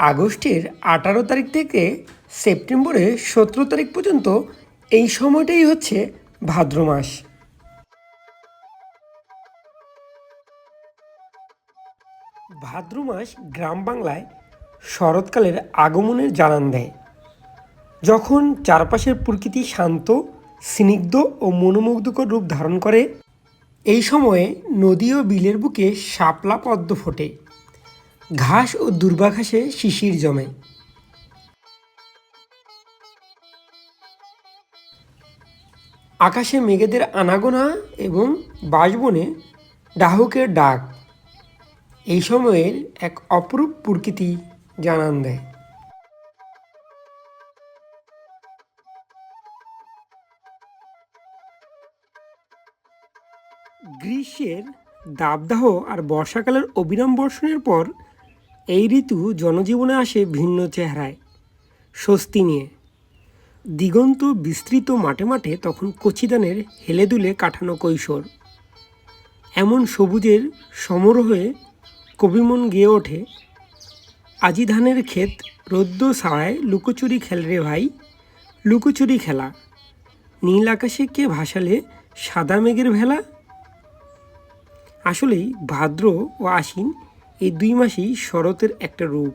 আগস্টের আঠারো তারিখ থেকে সেপ্টেম্বরের সতেরো তারিখ পর্যন্ত এই সময়টাই হচ্ছে ভাদ্র মাস। ভাদ্র মাস গ্রাম বাংলায় শরৎকালের আগমনের জানান দেয়। যখন চারপাশের প্রকৃতি শান্ত, স্নিগ্ধ ও মনোমুগ্ধকর রূপ ধারণ করে, এই সময়ে নদী ও বিলের বুকে শাপলা পদ্ম ফোটে। ঘাস ও দুর্বাঘাসে শিশির জমে। আকাশে মেঘেদের আনাগোনা এবং বাসবনে ডাহুকের ডাক। এই সময়ের এক অপরূপ প্রকৃতি জানান দেয়। গ্রীষ্মের, দাবদাহ আর বর্ষাকালের অবিরাম বর্ষণের পর এই ঋতু জনজীবনে আসে ভিন্ন চেহারায়, স্বস্তি নিয়ে। দিগন্ত বিস্তৃত মাঠে মাঠে তখন কচিদানের হেলে দুলে কাটানো কৈশোর। এমন সবুজের সমারোহে কবিমন গেয়ে ওঠে, আজি ধানের ক্ষেত রোদ্দ ছাড়ায় লুকোচুরি খেল রে ভাই, লুকোচুরি খেলা। নীল আকাশে কে ভাসালে সাদা মেঘের ভেলা? আসলেই ভাদ্র ও আশ্বিন এই দুই মাসই শরতের একটা রূপ